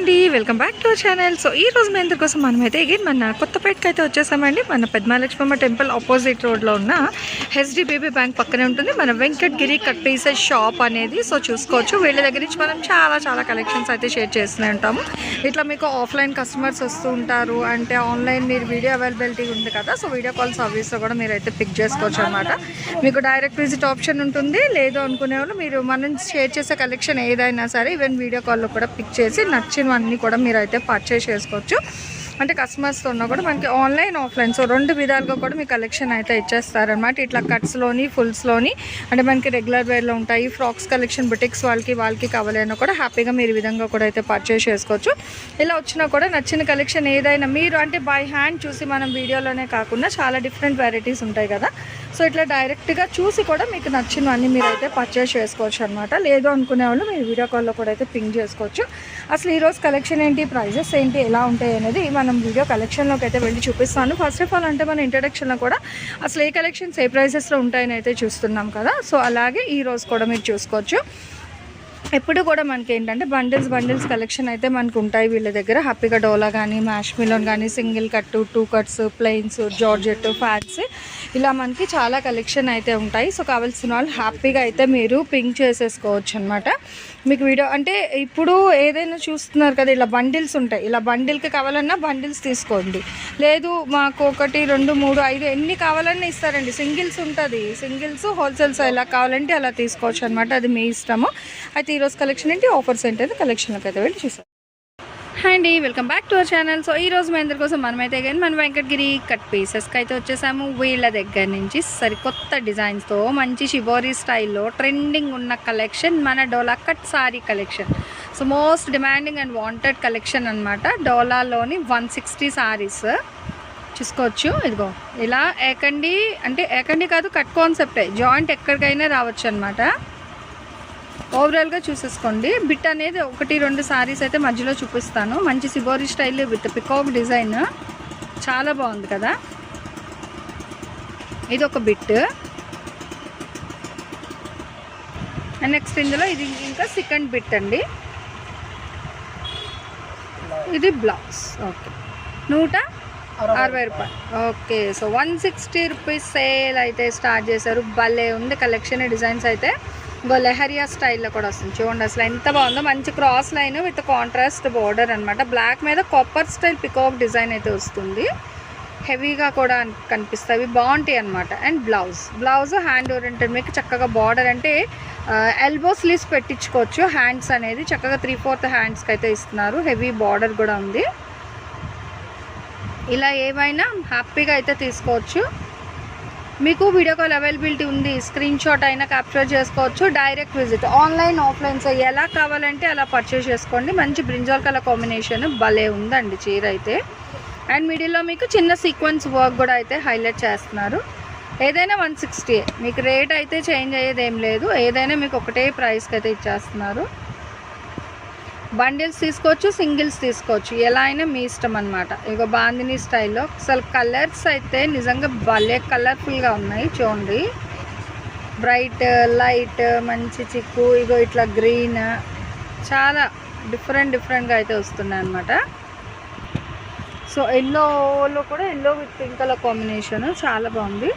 అండి. Welcome back to channel so ఈ రోజు మీ అందరికోసం మనమైతే ఎగిన్ మన కొత్తపేటకి అయితే వచ్చేసామండి. మన పద్మాలక్ష్మమ్మ టెంపుల్ ఆపోజిట్ రోడ్లో ఉన్న హెచ్డిబిబి బ్యాంక్ పక్కనే ఉంటుంది. మన వెంకటగిరి కట్ పీసెస్ షాప్ అనేది. సో చూసుకోవచ్చు. వీళ్ళ దగ్గర నుంచి మనం చాలా చాలా కలెక్షన్స్ అయితే షేర్ చేస్తూనే ఉంటాము. ఇట్లా మీకు ఆఫ్లైన్ కస్టమర్స్ వస్తూ ఉంటారు అంటే ఆన్లైన్ మీరు వీడియో అవైలబిలిటీ ఉంది కదా. సో వీడియో కాల్ సర్వీస్లో కూడా మీరు అయితే పిక్ చేసుకోవచ్చు అనమాట మీకు డైరెక్ట్ విజిట్ ఆప్షన్ ఉంటుంది. లేదు అనుకునే వాళ్ళు మీరు మనం షేర్ చేసే కలెక్షన్ ఏదైనా సరే ఈవెన్ వీడియో కాల్లో కూడా పిక్ చేసి నచ్చిన అన్నీ కూడా మీరు అయితే పర్చేస్ చేసుకోవచ్చు. అంటే కస్టమర్స్తో ఉన్నా కూడా మనకి ఆన్లైన్ ఆఫ్లైన్ సో రెండు విధాలుగా కూడా మీ కలెక్షన్ అయితే ఇచ్చేస్తారనమాట ఇట్లా కట్స్లోని ఫుల్స్లోని అంటే మనకి రెగ్యులర్ వేర్లో ఉంటాయి. ఫ్రాక్స్ కలెక్షన్ బుటిక్స్ వాళ్ళకి వాళ్ళకి కావాలన్నా కూడా హ్యాపీగా మీరు ఈ విధంగా కూడా అయితే పర్చేస్ చేసుకోవచ్చు. ఇలా వచ్చినా కూడా నచ్చిన కలెక్షన్ ఏదైనా మీరు అంటే బై హ్యాండ్ చూసి మనం వీడియోలోనే కాకుండా చాలా డిఫరెంట్ వెరైటీస్ ఉంటాయి కదా. సో ఇట్లా డైరెక్ట్గా చూసి కూడా మీకు నచ్చినవన్నీ మీరు అయితే పర్చేస్ చేసుకోవచ్చు అనమాట లేదు అనుకునే వాళ్ళు మీరు వీడియో కాల్లో కూడా అయితే పింక్ చేసుకోవచ్చు. అసలు ఈరోజు కలెక్షన్ ఏంటి ప్రైజెస్ ఏంటి ఎలా ఉంటాయి అనేది మనం వీడియో కలెక్షన్లోకి అయితే వెళ్ళి చూపిస్తాను. ఫస్ట్ ఆఫ్ ఆల్ అంటే మన ఇంట్రడక్షన్లో కూడా అసలు ఏ కలెక్షన్స్ ఏ ప్రైజెస్లో ఉంటాయని అయితే చూస్తున్నాం కదా. సో అలాగే ఈ కూడా మీరు చూసుకోవచ్చు. ఎప్పుడు కూడా మనకి ఏంటంటే బండిల్స్ బండిల్స్ కలెక్షన్ అయితే మనకు ఉంటాయి వీళ్ళ దగ్గర. హ్యాపీగా డోలా కానీ మ్యాష్ మిలోన్ కానీ single cut two cuts plains georgette fancy ఇలా మనకి చాలా కలెక్షన్ అయితే ఉంటాయి. సో కావాల్సిన వాళ్ళు హ్యాపీగా అయితే మీరు పింక్ చేసేసుకోవచ్చు అనమాట మీకు వీడియో అంటే ఇప్పుడు ఏదైనా చూస్తున్నారు కదా ఇలా బండిల్స్ ఉంటాయి. ఇలా బండిల్కి కావాలన్నా బండిల్స్ తీసుకోండి. లేదు మాకు ఒకటి రెండు మూడు ఐదు ఎన్ని కావాలన్నా ఇస్తారండి. సింగిల్స్ ఉంటుంది. సింగిల్స్ హోల్సేల్స్ ఎలా కావాలంటే అలా తీసుకోవచ్చు అనమాట అది మీ ఇష్టము. అయితే ఈరోజు కలెక్షన్ ఏంటి? ఆఫర్స్ ఏంటి? కలెక్షన్లోకి అయితే వెళ్ళి చూసాం హాయ్ అండి welcome back to our channel so ఈ రోజు మీ అందరి కోసం మనమైతే కానీ మన వెంకటగిరి కట్ పీసెస్కి అయితే వచ్చేసాము. వీళ్ళ దగ్గర నుంచి సరికొత్త డిజైన్స్తో మంచి షిబోరీ స్టైల్లో ట్రెండింగ్ ఉన్న కలెక్షన్ మన Dola cut sari collection so most demanding and wanted collection అనమాట డోలాలోని వన్ సిక్స్టీ సారీస్ చూసుకోవచ్చు ఇదిగో. ఇలా ఏకండి అంటే ఏకండి కాదు కట్ కాన్సెప్టే జాయింట్ ఎక్కడికైనా రావచ్చు అనమాట ఓవరాల్గా చూసేసుకోండి. బిట్ అనేది ఒకటి రెండు సారీస్ అయితే మధ్యలో చూపిస్తాను. మంచి shibori style with peacock design చాలా బాగుంది కదా? ఇది ఒక బిట్. నెక్స్ట్ ఇందులో ఇది ఇంకా సెకండ్ బిట్ అండి. ఇది బ్లౌజ్ ఓకే నూట అరవై రూపాయలు. Okay so one sixty rupees sale అయితే స్టార్ట్ చేశారు. భలే ఉంది కలెక్షన్ డిజైన్స్ అయితే. లెహరియా స్టైల్లో కూడా వస్తుంది. చూడండి అసలు ఎంత బాగుందో. మంచి cross line with contrast border అనమాట బ్లాక్ మీద కాపర్ స్టైల్ పికాక్ డిజైన్ అయితే వస్తుంది. హెవీగా కూడా కనిపిస్తాయి. బాగుంటాయి అనమాట and blouse blouse hand oriented మీకు చక్కగా బార్డర్ అంటే ఎల్బో స్లీవ్స్ పెట్టించుకోవచ్చు. హ్యాండ్స్ అనేది చక్కగా త్రీ ఫోర్త్ హ్యాండ్స్కి అయితే ఇస్తున్నారు. హెవీ బార్డర్ కూడా ఉంది. ఇలా ఏవైనా హ్యాపీగా అయితే తీసుకోవచ్చు. మీకు వీడియో కాల్ అవైలబిలిటీ ఉంది స్క్రీన్ షాట్ అయినా క్యాప్చర్ చేసుకోవచ్చు డైరెక్ట్ విజిట్ ఆన్లైన్ ఆఫ్లైన్స్ ఎలా కావాలంటే అలా పర్చేస్ చేసుకోండి. మంచి బ్రింజాల్ కలర్ కాంబినేషన్ భలే ఉందండి చీర అయితే. అండ్ మిడిల్లో మీకు చిన్న సీక్వెన్స్ వర్క్ కూడా అయితే హైలైట్ చేస్తున్నారు. ఏదైనా వన్ సిక్స్టీ మీకు రేట్ అయితే చేంజ్ అయ్యేది ఏం లేదు. ఏదైనా మీకు ఒకటే ప్రైస్కి అయితే ఇచ్చేస్తున్నారు. బండిల్స్ తీసుకోవచ్చు సింగిల్స్ తీసుకోవచ్చు. ఎలా అయినా మీ ఇష్టం అనమాట ఇక బాందిని స్టైల్లో. అసలు కలర్స్ అయితే నిజంగా భలే కలర్ఫుల్గా ఉన్నాయి చూడండి. బ్రైట్ లైట్ మంచి చిక్కు ఇగో ఇట్లా గ్రీన్. చాలా డిఫరెంట్ డిఫరెంట్గా అయితే వస్తున్నాయి అనమాట సో ఎల్లోలో కూడా yellow with pink colour combination చాలా బాగుంది.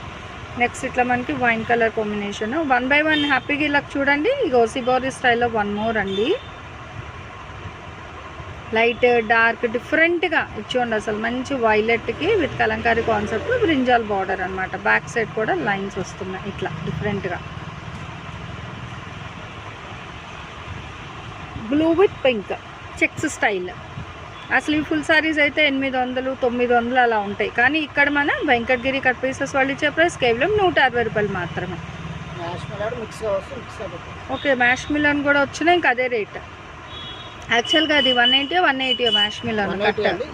నెక్స్ట్ ఇట్లా మనకి wine colour combination. One by one హ్యాపీగా ఇలా చూడండి. ఇగో సిబోరీ స్టైల్లో వన్ మోర్ అండి. లైట్ డార్క్ డిఫరెంట్గా ఇచ్చుకోండి అసలు. మంచి వైలెట్కి with kalamkari concept brinjal border అనమాట బ్యాక్ సైడ్ కూడా లైన్స్ వస్తున్నాయి ఇట్లా డిఫరెంట్గా. Blue with pink checks style. అసలు ఈ ఫుల్ సారీస్ అయితే ఎనిమిది వందలు తొమ్మిది వందలు అలా ఉంటాయి. కానీ ఇక్కడ మనం వెంకటగిరి కట్ పీసెస్ వాళ్ళు ఇచ్చే ప్రైస్ కేవలం నూట అరవై రూపాయలు మాత్రమే. ఓకే మ్యాష్ మిలన్ కూడా వచ్చినాయి ఇంకా అదే రేట్. యాక్చువల్గా అది వన్ ఎయిటీ వన్ ఎయిటీ మ్యాష్ మిలన్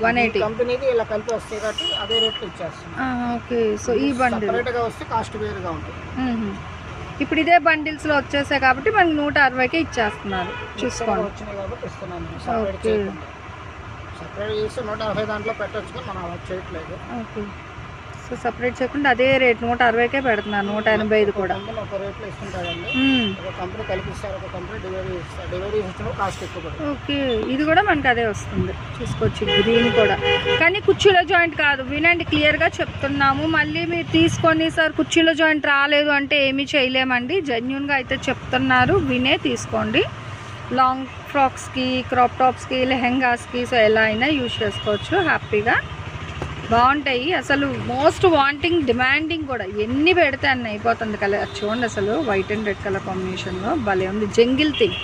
వన్ ఎయిటీ కంపెనీది ఇలా కలిపి వస్తాయి కాబట్టి అదే రేట్లో ఇచ్చేస్తున్నాం ఓకే. సో ఈ బండిల్ సపరేట్గా వస్తే కాస్ట్ వేరుగా ఉంటుంది. ఇప్పుడు ఇదే బండిల్స్లో వచ్చేసాయి కాబట్టి మనకి నూట అరవైకే ఇచ్చేస్తున్నారు. చూసుకోండి. వచ్చినాయి కాబట్టి ఇస్తున్నాను సపరేట్ చేస్తే నూట యాభై దాంట్లో పెట్టొచ్చు మనం చేయట్లేదు. ఓకే. సో సపరేట్ చేయకుండా అదే రేట్ నూట అరవైకే పెడుతున్నారు నూట ఎనభై ఐదు కూడా ఓకే. ఇది కూడా మనకి అదే వస్తుంది. చూసుకోవచ్చు గ్రీన్ కూడా. కానీ కుర్చీలో జాయింట్ కాదు. వినండి క్లియర్గా చెప్తున్నాము. మళ్ళీ మీరు తీసుకొని సార్ కుర్చీలో జాయింట్ రాలేదు అంటే ఏమీ చేయలేమండి. జెన్యున్గా అయితే చెప్తున్నారు. వినే తీసుకోండి. లాంగ్ ఫ్రాక్స్కి క్రాప్ టాప్స్కి లెహెంగాస్కి సో ఎలా అయినా యూజ్ చేసుకోవచ్చు. హ్యాపీగా బాగుంటాయి. అసలు మోస్ట్ వాంటింగ్ డిమాండింగ్ కూడా. ఎన్ని పెడితే అన్ని అయిపోతుంది కలర్. చూడండి అసలు వైట్ అండ్ రెడ్ కలర్ కాంబినేషన్లో భలే ఉంది. జంగిల్ థింగ్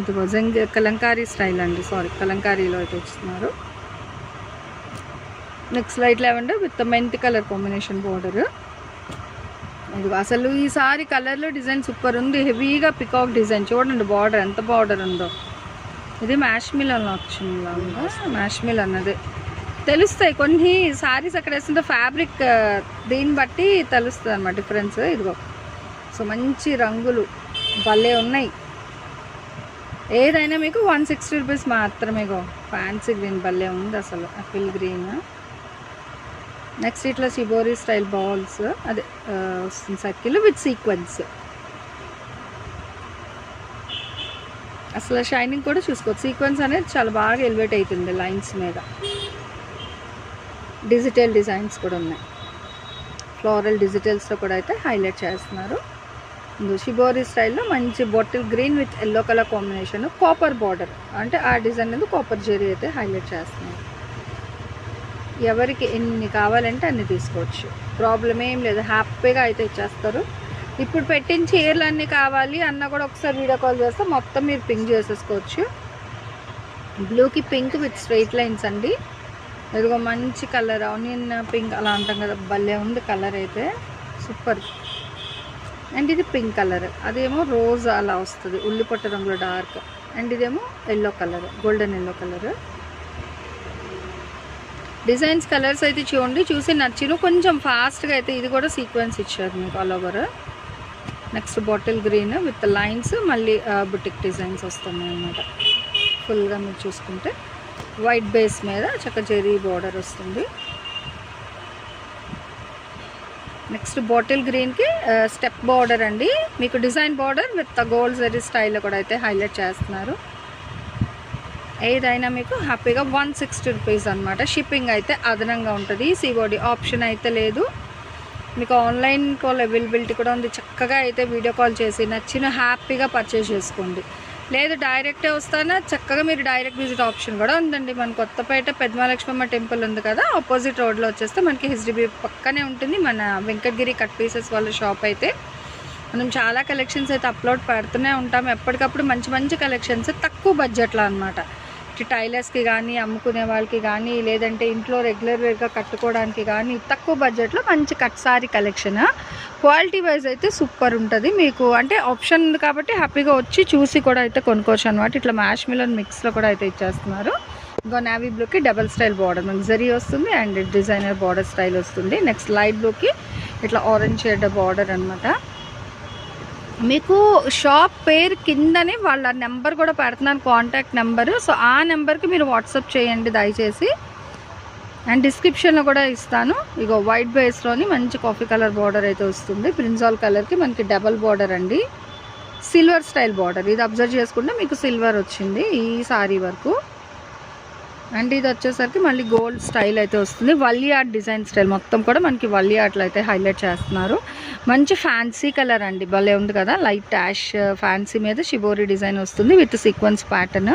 ఇదిగో జంగ్ కలంకారీ స్టైల్ అండి. సారీ కలంకారీలో అయితే వచ్చినారు next light lavender with mint colour combination border ఇదిగో అసలు ఈసారి కలర్లో డిజైన్ సూపర్ ఉంది. హెవీగా పికాక్ డిజైన్ చూడండి బార్డర్ ఎంత బార్డర్ ఉందో. ఇది మ్యాష్మిల్ అని వచ్చింది మ్యాష్మిల్ అన్నదే అన్నది తెలుస్తాయి. కొన్ని సారీస్ అక్కడ వేస్తుంటే ఫ్యాబ్రిక్ దీన్ని బట్టి తెలుస్తుంది అనమాట డిఫరెన్స్ ఇదిగో. సో మంచి రంగులు. భలే ఉన్నాయి. ఏదైనా మీకు వన్ సిక్స్టీ రూపీస్ మాత్రమేగో ఫ్యాన్సీ గ్రీన్ భలే ఉంది అసలు. అపిల్ గ్రీన్ నెక్స్ట్ ఇట్లా షిబోరీ స్టైల్ బాల్స్ అదే వస్తుంది సర్కిల్ విత్ సీక్వెన్స్ అసలు షైనింగ్ కూడా చూసుకోవచ్చు. సీక్వెన్స్ అనేది చాలా బాగా ఎలివేట్ అవుతుంది లైన్స్ మీద. డిజిటల్ డిజైన్స్ కూడా ఉన్నాయి. ఫ్లోరల్ డిజిటల్స్లో కూడా అయితే హైలైట్ చేస్తున్నారు. షిబోరీ స్టైల్లో మంచి bottle green with yellow colour combination copper border. అంటే ఆ డిజైన్ అనేది కాపర్ జెరీ అయితే హైలైట్ చేస్తున్నారు ఎవరికి ఎన్ని కావాలంటే అన్ని తీసుకోవచ్చు. ప్రాబ్లం ఏం లేదు. హ్యాపీగా అయితే ఇచ్చేస్తారు. ఇప్పుడు పెట్టిన చీరలు అన్నీ కావాలి అన్న కూడా ఒకసారి వీడియో కాల్ చేస్తే మొత్తం మీరు పింక్ చేసేసుకోవచ్చు. బ్లూకి పింక్ విత్ స్ట్రైట్ లైన్స్ అండి. ఇదిగో మంచి కలర్ ఆనియన్ పింక్ అలా అంటాం కదా భలే ఉంది కలర్ అయితే. సూపర్. అండ్ ఇది పింక్ కలర్. అదేమో రోజ్ అలా వస్తుంది ఉల్లిపొట్ట రంగులో డార్క్. అండ్ ఇదేమో yellow colour golden yellow colour. Designs colours అయితే చూడండి చూసి నచ్చిన కొంచెం ఫాస్ట్గా అయితే ఇది కూడా సీక్వెన్స్ ఇచ్చారు మీకు all over next bottle green with lines మళ్ళీ uh, బుటిక్ డిజైన్స్ వస్తున్నాయి అన్నమాట ఫుల్గా మీరు చూసుకుంటే. వైట్ బేస్ మీద చక్క జెరీ బార్డర్ వస్తుంది. నెక్స్ట్ బాటిల్ గ్రీన్కి స్టెప్ బార్డర్ అండి. మీకు design border with gold zari స్టైల్లో కూడా అయితే హైలైట్ చేస్తున్నారు. ఏదైనా మీకు హ్యాపీగా వన్ సిక్స్టీ రూపీస్ అనమాట షిప్పింగ్ అయితే అదనంగా ఉంటుంది. సిఓడి ఆప్షన్ అయితే లేదు. మీకు ఆన్లైన్ కాల్ అవైలబిలిటీ కూడా ఉంది. చక్కగా అయితే వీడియో కాల్ చేసి నచ్చిన హ్యాపీగా పర్చేస్ చేసుకోండి. లేదు డైరెక్టే వస్తానా? చక్కగా మీరు డైరెక్ట్ విజిట్ ఆప్షన్ కూడా ఉందండి. మన కొత్తపేట పెద్దమలక్ష్మమ్మ టెంపుల్ ఉంది కదా ఆపోజిట్ రోడ్లో వచ్చేస్తే మనకి హెచ్డిబి పక్కనే ఉంటుంది. మన వెంకటగిరి కట్ పీసెస్ వాళ్ళ షాప్ అయితే. మనం చాలా కలెక్షన్స్ అయితే అప్లోడ్ పెడుతూనే ఉంటాం ఎప్పటికప్పుడు మంచి మంచి కలెక్షన్స్ తక్కువ బడ్జెట్లో అనమాట టైలర్స్కి కానీ అమ్ముకునే వాళ్ళకి కానీ లేదంటే ఇంట్లో రెగ్యులర్ వేర్గా కట్టుకోవడానికి కానీ తక్కువ బడ్జెట్లో మంచి cut sari collection. Quality wise అయితే సూపర్ ఉంటుంది. మీకు అంటే ఆప్షన్ ఉంది కాబట్టి హ్యాపీగా వచ్చి చూసి కూడా అయితే కొనుక్కోవచ్చు అనమాట ఇట్లా మ్యాష్ మిలన్ మిక్స్లో కూడా అయితే ఇచ్చేస్తున్నారు. ఇంకో నావీ బ్లూకి డబల్ స్టైల్ బార్డర్ మనకి జరీ వస్తుంది అండ్ డిజైనర్ బార్డర్ స్టైల్ వస్తుంది. నెక్స్ట్ లైట్ బ్లూకి ఇట్లా ఆరెంజ్ షేడ్ బార్డర్ అనమాట మీకు షాప్ పేరు కిందనే వాళ్ళ నెంబర్ కూడా పెడుతున్నాను కాంటాక్ట్ నెంబర్ సో ఆ నెంబర్కి మీరు వాట్సాప్ చేయండి దయచేసి. అండ్ డిస్క్రిప్షన్లో కూడా ఇస్తాను. ఇగో వైట్ బేస్లోని మంచి కాఫీ కలర్ బార్డర్ అయితే వస్తుంది. ప్రిన్సాల్ కలర్కి మనకి డబల్ బార్డర్ అండి. సిల్వర్ స్టైల్ బార్డర్ ఇది అబ్జర్వ్ చేసుకుంటే మీకు సిల్వర్ వచ్చింది ఈ సారీ వరకు. అండ్ ఇది వచ్చేసరికి మళ్ళీ గోల్డ్ స్టైల్ అయితే వస్తుంది. వల్లీ ఆర్ట్ డిజైన్ స్టైల్ మొత్తం కూడా మనకి వల్లీ ఆర్ట్లో అయితే హైలైట్ చేస్తున్నారు. మంచి ఫ్యాన్సీ కలర్ అండి. భలే ఉంది కదా? లైట్ యాష్ ఫ్యాన్సీ మీద షిబోరి డిజైన్ వస్తుంది విత్ సీక్వెన్స్ ప్యాటర్న్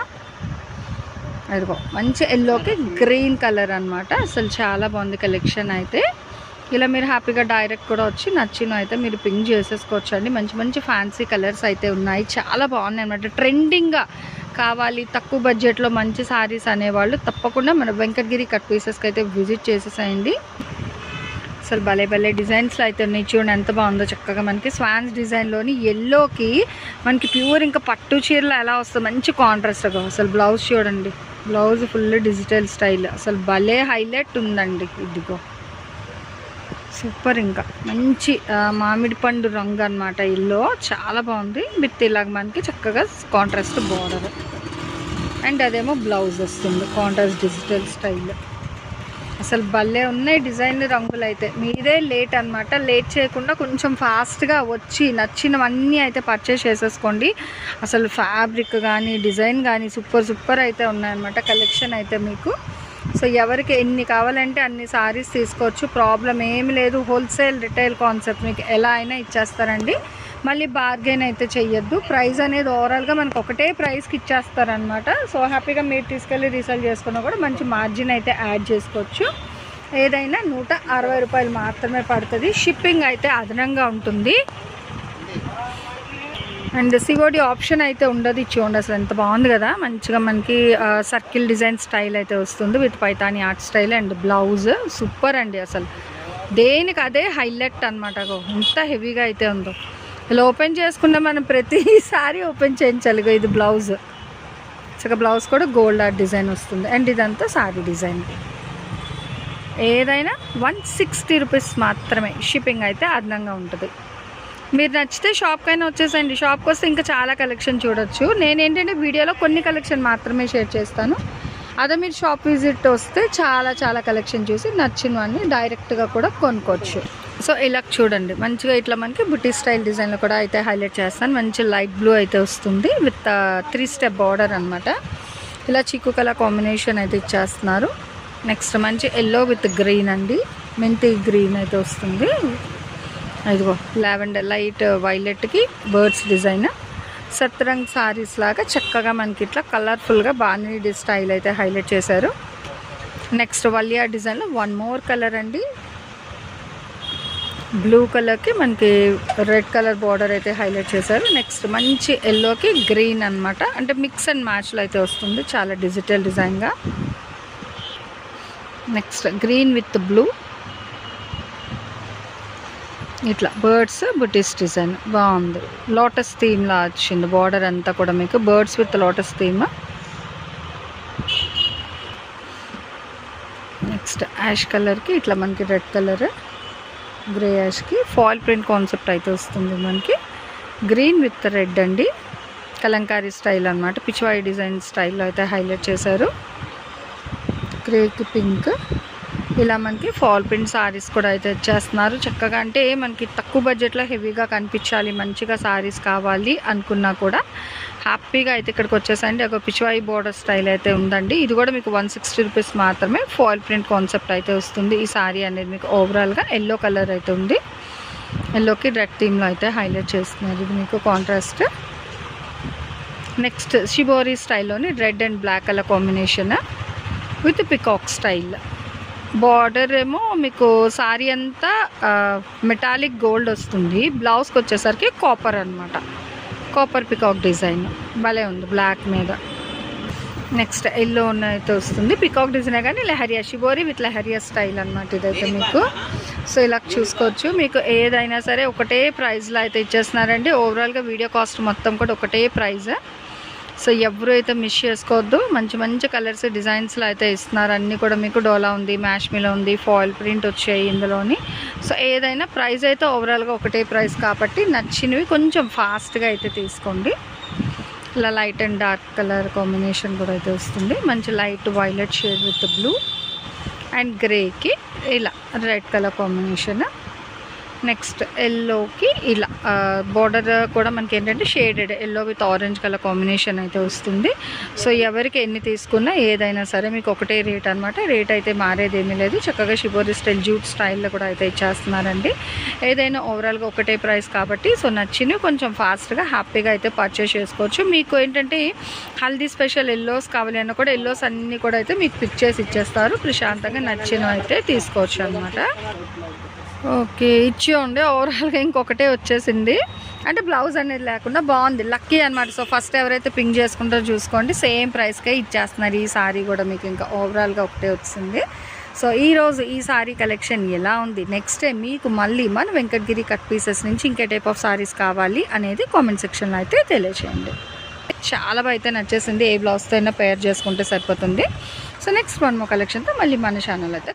అదిగో మంచి ఎల్లోకి గ్రీన్ కలర్ అన్నమాట. అసలు చాలా బాగుంది కలెక్షన్ అయితే. ఇలా మీరు హ్యాపీగా డైరెక్ట్ కూడా వచ్చి నచ్చిన అయితే మీరు పింక్ చేసేసుకోవచ్చు అండి మంచి మంచి ఫ్యాన్సీ కలర్స్ అయితే ఉన్నాయి. చాలా బాగున్నాయి అనమాట ట్రెండింగ్గా కావాలి తక్కువ బడ్జెట్లో మంచి శారీస్ అనేవాళ్ళు తప్పకుండా మన వెంకటగిరి కట్ పీసెస్కి అయితే విజిట్ చేసేసేయండి. అసలు భలే భలే డిజైన్స్లో అయితే ఉన్నాయి. చూడండి ఎంత బాగుందో చక్కగా మనకి స్వాన్స్ డిజైన్లోని ఎల్లోకి మనకి ప్యూర్ ఇంకా పట్టు చీరలో ఎలా వస్తుంది? మంచి కాంట్రాస్ట్గా అసలు బ్లౌజ్ చూడండి. బ్లౌజ్ ఫుల్ డిజిటల్ స్టైల్ అసలు భలే హైలైట్ ఉందండి. ఇదిగో. సూపర్ ఇంకా. మంచి మామిడి పండు రంగు అనమాట ఇల్లు. చాలా బాగుంది. విత్ ఇలాగ మనకి చక్కగా కాంట్రాస్ట్ బార్డర్ అండ్ అదేమో బ్లౌజ్ వస్తుంది. కాంట్రాస్ట్ డిజిటల్ స్టైల్ అసలు భలే ఉన్నాయి డిజైన్ రంగులు అయితే మీదే లేట్ అనమాట లేట్ చేయకుండా కొంచెం ఫాస్ట్గా వచ్చి నచ్చినవన్నీ అయితే పర్చేస్ చేసేసుకోండి. అసలు ఫ్యాబ్రిక్ కానీ డిజైన్ కానీ సూపర్ సూపర్ అయితే ఉన్నాయన్నమాట. కలెక్షన్ అయితే మీకు. సో ఎవరికి ఎన్ని కావాలంటే అన్ని సారీస్ తీసుకోవచ్చు. ప్రాబ్లం ఏమి లేదు. హోల్సేల్ రిటైల్ కాన్సెప్ట్ మీకు ఎలా అయినా ఇచ్చేస్తారండి. మళ్ళీ బార్గెన్ అయితే చెయ్యొద్దు. ప్రైస్ అనేది ఓవరాల్గా మనకు ఒకటే ప్రైస్కి ఇచ్చేస్తారనమాట సో హ్యాపీగా మీరు తీసుకెళ్ళి రీసేల్ చేసుకున్నా కూడా మంచి మార్జిన్ అయితే యాడ్ చేసుకోవచ్చు. ఏదైనా నూట అరవై రూపాయలు మాత్రమే పడుతుంది. షిప్పింగ్ అయితే అదనంగా ఉంటుంది. అండ్ సిఓడి ఆప్షన్ అయితే ఉండదు ఇది చూడండి అసలు ఎంత బాగుంది కదా. మంచిగా మనకి సర్కిల్ డిజైన్ స్టైల్ అయితే వస్తుంది with Paithani art style and blouse. Super అండి అసలు. దేనికి అదే హైలైట్ అనమాట ఎంత హెవీగా అయితే ఉందో. ఇలా ఓపెన్ చేసుకుంటే మనం ప్రతిసారి ఓపెన్ చేయించాలి ఇది బ్లౌజ్. చక్కగా బ్లౌజ్ కూడా గోల్డ్ ఆర్ట్ డిజైన్ వస్తుంది. అండ్ ఇదంతా సారీ డిజైన్. ఏదైనా వన్ సిక్స్టీ రూపీస్ మాత్రమే షిప్పింగ్ అయితే అదనంగా ఉంటుంది. మీరు నచ్చితే షాప్కైనా వచ్చేసండి. షాప్కి వస్తే ఇంకా చాలా కలెక్షన్ చూడొచ్చు. నేను ఏంటంటే వీడియోలో కొన్ని కలెక్షన్ మాత్రమే షేర్ చేస్తాను. అదే మీరు షాప్ విజిట్ వస్తే చాలా చాలా కలెక్షన్ చూసి నచ్చినవన్నీ డైరెక్ట్గా కూడా కొనుక్కోవచ్చు. సో ఇలా చూడండి. మంచిగా ఇట్లా మనకి బుట్టి స్టైల్ డిజైన్లో కూడా అయితే హైలైట్ చేస్తాను. మంచి లైట్ బ్లూ అయితే వస్తుంది. విత్ త్రీ స్టెప్ బార్డర్ అనమాట ఇలా చిక్కు కలర్ కాంబినేషన్ అయితే ఇచ్చేస్తున్నారు. నెక్స్ట్ మంచి ఎల్లో విత్ గ్రీన్ అండి. మెంతి గ్రీన్ అయితే వస్తుంది. ఇదిగో లావెండర్ లైట్ వైలెట్కి బర్డ్స్ డిజైన్. సత్రంగ్ సారీస్ లాగా చక్కగా మనకి ఇట్లా కలర్ఫుల్గా బాగా స్టైల్ అయితే హైలైట్ చేశారు. నెక్స్ట్ వలియా డిజైన్లో వన్ మోర్ కలర్ అండి. బ్లూ కలర్కి మనకి రెడ్ కలర్ బార్డర్ అయితే హైలైట్ చేశారు. నెక్స్ట్ మంచి ఎల్లోకి గ్రీన్ అన్నమాట. అంటే మిక్స్ అండ్ మ్యాచ్లో అయితే వస్తుంది చాలా digital డిజైన్గా. Next green with blue. ఇట్లా బర్డ్స్ బుటిస్ డిజైన్ బాగుంది. లోటస్ థీమ్లా వచ్చింది. బార్డర్ అంతా కూడా మీకు birds with lotus theme next ash కలర్కి ఇట్లా మనకి రెడ్ కలర్ గ్రే యాష్కి ఫాయిల్ ప్రింట్ కాన్సెప్ట్ అయితే వస్తుంది మనకి. గ్రీన్ విత్ రెడ్ అండి. కలంకారీ స్టైల్ అనమాట పిచ్చివాయి డిజైన్ స్టైల్లో అయితే హైలైట్ చేశారు. గ్రేకి పింక్ ఇలా మనకి ఫాల్ ప్రింట్ సారీస్ కూడా అయితే ఇచ్చేస్తున్నారు. చక్కగా అంటే మనకి తక్కువ బడ్జెట్లో హెవీగా కనిపించాలి మంచిగా సారీస్ కావాలి అనుకున్నా కూడా హ్యాపీగా అయితే ఇక్కడికి వచ్చేసండి. ఒక పిచ్వాయి బోర్డర్ స్టైల్ అయితే ఉందండి. ఇది కూడా మీకు వన్ సిక్స్టీ రూపీస్ మాత్రమే ఫాల్ ప్రింట్ కాన్సెప్ట్ అయితే వస్తుంది. ఈ సారీ అనేది మీకు ఓవరాల్గా ఎల్లో కలర్ అయితే ఉంది. ఎల్లోకి రెడ్ థీమ్లో అయితే హైలైట్ చేస్తున్నారు. ఇది మీకు contrast next shibori స్టైల్లోని red and black colour combination with peacock style border ఏమో మీకు సారీ అంతా మెటాలిక్ గోల్డ్ వస్తుంది. బ్లౌజ్కి వచ్చేసరికి కాపర్ అనమాట కాపర్ పికాక్ డిజైన్ భలే ఉంది బ్లాక్ మీద. నెక్స్ట్ ఎల్లో ఉన్న అయితే వస్తుంది. పికాక్ డిజైన్ కానీ lehariya shibori with lehariya style అనమాట ఇదైతే మీకు. సో ఇలా చూసుకోవచ్చు. మీకు ఏదైనా సరే ఒకటే ప్రైజ్లో అయితే ఇచ్చేస్తున్నారండి. ఓవరాల్గా వీడియో కాస్ట్ మొత్తం కూడా ఒకటే ప్రైజ్ సో ఎవరు అయితే మిస్ చేసుకోవద్దు. మంచి మంచి కలర్స్ డిజైన్స్లో అయితే ఇస్తున్నారు. అన్నీ కూడా మీకు డోలా ఉంది మ్యాష్మిలో ఉంది ఫాయిల్ ప్రింట్ వచ్చాయి ఇందులోని. సో ఏదైనా ప్రైస్ అయితే ఓవరాల్గా ఒకటే ప్రైస్ కాబట్టి నచ్చినవి కొంచెం ఫాస్ట్గా అయితే తీసుకోండి. ఇలా light and dark colour combination కూడా అయితే వస్తుంది. మంచి light violet shade with blue and గ్రేకి ఇలా రెడ్ కలర్ కాంబినేషన్ నెక్స్ట్ ఎల్లోకి ఇలా బోర్డర్ కూడా మనకి ఏంటంటే shaded yellow with orange colour combination అయితే వస్తుంది. సో ఎవరికి ఎన్ని తీసుకున్నా ఏదైనా సరే మీకు ఒకటే రేట్ అనమాట రేట్ అయితే మారేది ఏమీ లేదు. చక్కగా షిబోరి స్టైల్ జూట్ స్టైల్లో కూడా అయితే ఇచ్చేస్తున్నారండి. ఏదైనా ఓవరాల్గా ఒకటే ప్రైస్ కాబట్టి సో నచ్చినవి కొంచెం ఫాస్ట్గా హ్యాపీగా అయితే పర్చేస్ చేసుకోవచ్చు. మీకు ఏంటంటే హల్దీ స్పెషల్ ఎల్లోస్ కావాలి అన్న కూడా ఎల్లోస్ అన్నీ కూడా అయితే మీకు పిక్ చేసి ఇచ్చేస్తారు. ప్రశాంతంగా నచ్చినవి అయితే తీసుకోవచ్చు అనమాట ఓకే ఇచ్చి ఉండే. ఓవరాల్గా ఇంకొకటే వచ్చేసింది. అంటే బ్లౌజ్ అనేది లేకుండా బాగుంది. లక్కీ అనమాట సో ఫస్ట్ ఎవరైతే పింక్ చేసుకుంటారో చూసుకోండి. సేమ్ ప్రైస్కే ఇచ్చేస్తున్నారు ఈ సారీ కూడా మీకు ఇంకా. ఓవరాల్గా ఒకటే వచ్చింది. సో ఈ రోజు ఈ సారీ కలెక్షన్ ఎలా ఉంది? నెక్స్ట్ టైం మీకు మళ్ళీ మన వెంకటగిరి కట్ పీసెస్ నుంచి ఇంకే టైప్ ఆఫ్ సారీస్ కావాలి అనేది కామెంట్ సెక్షన్లో అయితే తెలియచేయండి. చాలా బాగా అయితే నచ్చేసింది. ఏ బ్లౌజ్తో అయినా పేర్ చేసుకుంటే సరిపోతుంది. సో నెక్స్ట్ వన్ మో కలెక్షన్తో మళ్ళీ మన ఛానల్ అయితే